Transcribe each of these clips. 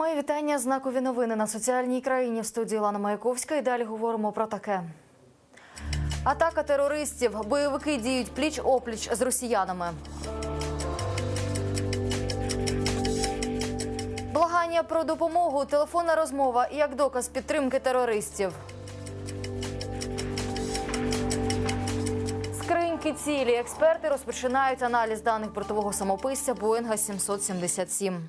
Мої вітання. Знакові новини на соціальній країні в студії Лана Маяковська. І далі говоримо про таке. Атака терористів. Бойовики діють пліч опліч з росіянами. Благання про допомогу. Телефонна розмова як доказ підтримки терористів. Скриньки цілі. Експерти розпочинають аналіз даних бортового самописця Боїнга 777.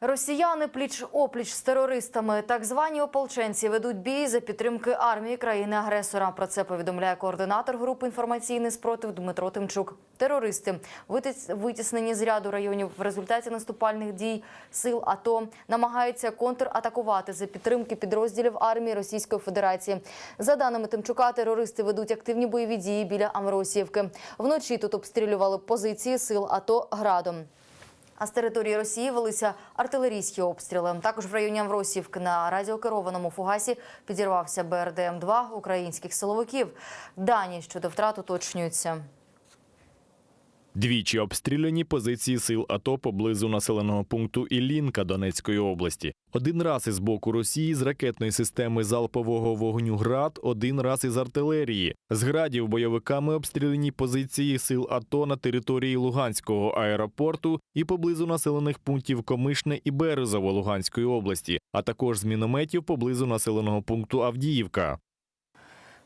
Росіяни пліч опліч з терористами. Так звані ополченці ведуть бій за підтримки армії країни-агресора. Про це повідомляє координатор групи інформаційний спротив Дмитро Тимчук. Терористи витіс- витіснені з ряду районів в результаті наступальних дій сил АТО намагаються контратакувати за підтримки підрозділів армії Російської Федерації. За даними Тимчука, терористи ведуть активні бойові дії біля Амросіївки. Вночі тут обстрілювали позиції сил АТО градом. А з території Росії велися артилерійські обстріли. Також в районі Амвросівки на радіокерованому фугасі підірвався БРДМ-2 українських силовиків. Дані щодо втрат уточнюються. Двічі обстріляні позиції сил АТО поблизу населеного пункту Іллінка Донецької області. Один раз із боку Росії з ракетної системи залпового вогню ГРАД, один раз із артилерії. З градів бойовиками обстріляні позиції сил АТО на території Луганського аеропорту і поблизу населених пунктів Комишне і Березово Луганської області, а також з мінометів поблизу населеного пункту Авдіївка.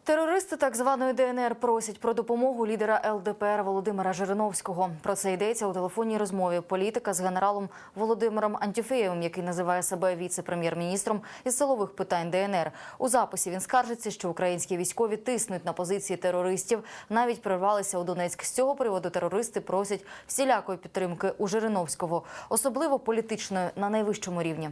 Терористи так званої ДНР просять про допомогу лідера ЛДПР Володимира Жириновського. Про це йдеться у телефонній розмові політика з генералом Володимиром Антюфеєвим, який називає себе віце-прем'єр-міністром із силових питань ДНР. У записі він скаржиться, що українські військові тиснуть на позиції терористів. Навіть прорвалися у Донецьк. З цього приводу терористи просять всілякої підтримки у Жириновського, особливо політичної на найвищому рівні.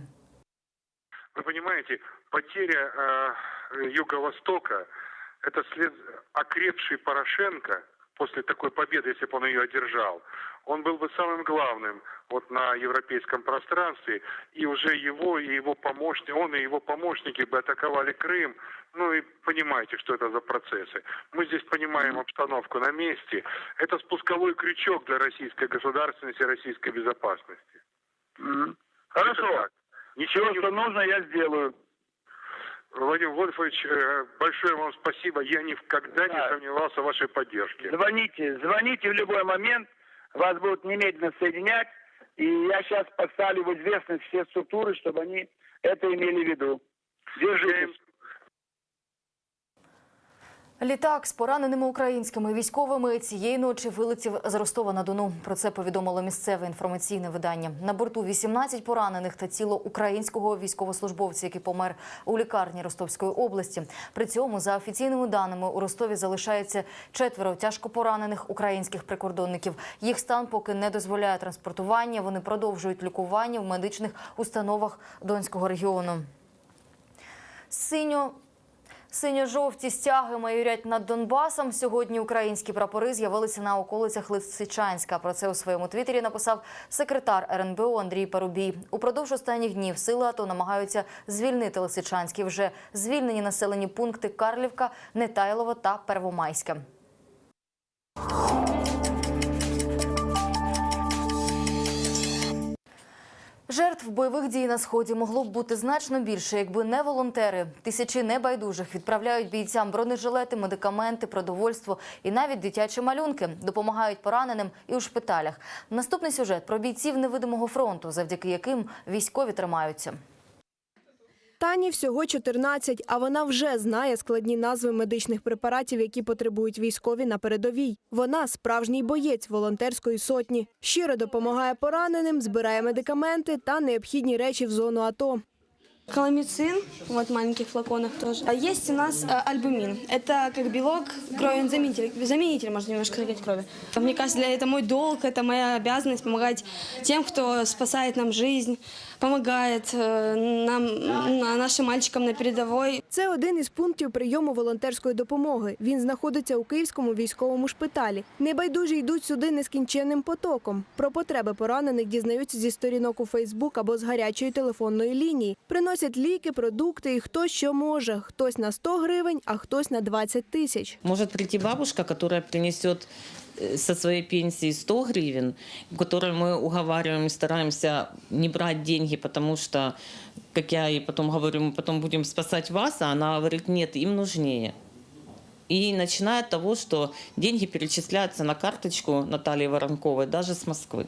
Вы понимаете, потеря э, Юго-Востока – это след окрепший Порошенко после такой победы, если бы он ее одержал. Он был бы самым главным вот на европейском пространстве, и уже его и его помощники, он и его помощники бы атаковали Крым. Ну и понимаете, что это за процессы. Мы здесь понимаем обстановку на месте. Это спусковой крючок для российской государственности, российской безопасности. Это Хорошо. Ничего не что нужно, я сделаю. Владимир Вольфович, э, большое вам спасибо. Я никогда не Да. сомневался в вашей поддержке. Звоните, звоните в любой момент. Вас будут немедленно соединять. И я сейчас поставлю в известность все структуры, чтобы они это имели в виду. Держитесь. Літак з пораненими українськими військовими цієї ночі вилетів з Ростова на Дону. Про це повідомило місцеве інформаційне видання. На борту 18 поранених та тіло українського військовослужбовця, який помер у лікарні Ростовської області. При цьому, за офіційними даними, у Ростові залишається четверо тяжко поранених українських прикордонників. Їх стан поки не дозволяє транспортування. Вони продовжують лікування в медичних установах Донського регіону. Синьо Синьо-жовті стяги майорять над Донбасом. Сьогодні українські прапори з'явилися на околицях Лисичанська. Про це у своєму твіттері написав секретар РНБО Андрій Парубій. Упродовж останніх днів сили АТО намагаються звільнити Лисичанський. Вже звільнені населені пункти Карлівка, Нетайлово та Первомайське. Жертв бойових дій на сході могло б бути значно більше, якби не волонтери. Тисячі небайдужих відправляють бійцям бронежилети, медикаменти, продовольство і навіть дитячі малюнки допомагають пораненим і у шпиталях. Наступний сюжет про бійців невидимого фронту, завдяки яким військові тримаються. Тані всього 14, а вона вже знає складні назви медичних препаратів, які потребують військові на передовій. Вона справжній боєць волонтерської сотні. Щиро допомагає пораненим, збирає медикаменти та необхідні речі в зону АТО. Каламицин, вот в маленьких флаконах тоже. А есть у нас э, альбумин. Это как белок, кровезаменитель, заменитель, можно немножко сказать, крови. Мне кажется, для это мой долг, это моя обязанность помогать тем, кто спасает нам жизнь, помогает э, нам, на- нашим мальчикам на передовой. це один із пунктів прийому волонтерської допомоги. Він знаходиться у Київському військовому шпиталі. Небайдужі йдуть сюди нескінченним потоком. Про потреби поранених дізнаються зі сторінок у Фейсбук або з гарячої телефонної лінії. Приносять ліки, продукти і хто що може. Хтось на 100 гривень, а хтось на 20 тисяч. Может прийти бабушка, которая принесет э, со своей пенсии 100 гривен, которые мы уговариваем и стараемся не брать деньги, потому что, как я ей потом говорю, мы потом будем спасать вас, а она говорит, нет, им нужнее. И начиная от того, что деньги перечисляются на карточку Натальи Воронковой даже с Москвы.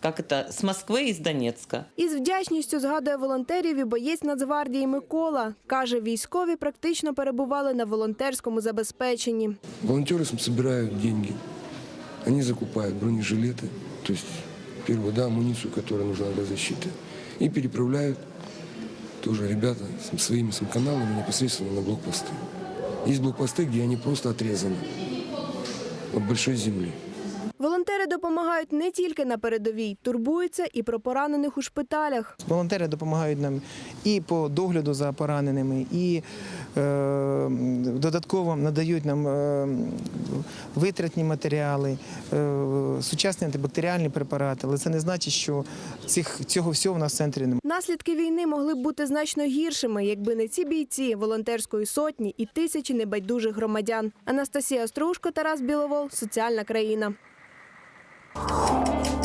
Как это? С Москвы и с Донецка. Із вдячністю згадує волонтерів і боєць Нацгвардії Микола. Каже, військові практично перебували на волонтерському забезпеченні. Волонтеры см- собирают деньги. Они закупают бронежилеты, то есть первую да, амуницию, которая нужна для защиты. И переправляют тоже ребята с своими см- каналами непосредственно на блокпосты. Есть блокпосты, где они просто отрезаны от большой земли. Допомагають не тільки на передовій, турбуються і про поранених у шпиталях. Волонтери допомагають нам і по догляду за пораненими, і е, додатково надають нам е, витратні матеріали, е, сучасні антибактеріальні препарати. Але це не значить, що цих, цього всього в нас в центрі немає. Наслідки війни могли б бути значно гіршими, якби не ці бійці волонтерської сотні і тисячі небайдужих громадян. Анастасія Стружко, Тарас Біловол, соціальна країна. Thank you.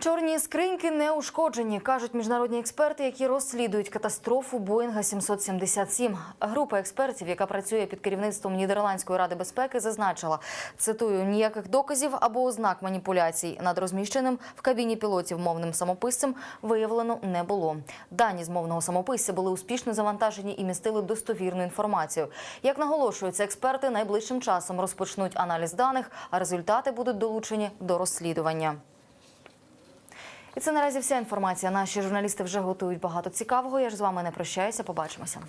Чорні скриньки не ушкоджені, кажуть міжнародні експерти, які розслідують катастрофу Боїнга 777. Група експертів, яка працює під керівництвом Нідерландської ради безпеки, зазначила цитую ніяких доказів або ознак маніпуляцій над розміщеним в кабіні пілотів мовним самописцем виявлено не було. Дані з мовного самописця були успішно завантажені і містили достовірну інформацію. Як наголошуються експерти, найближчим часом розпочнуть аналіз даних, а результати будуть долучені до розслідування. І це наразі вся інформація. Наші журналісти вже готують багато цікавого. Я ж з вами не прощаюся. Побачимося.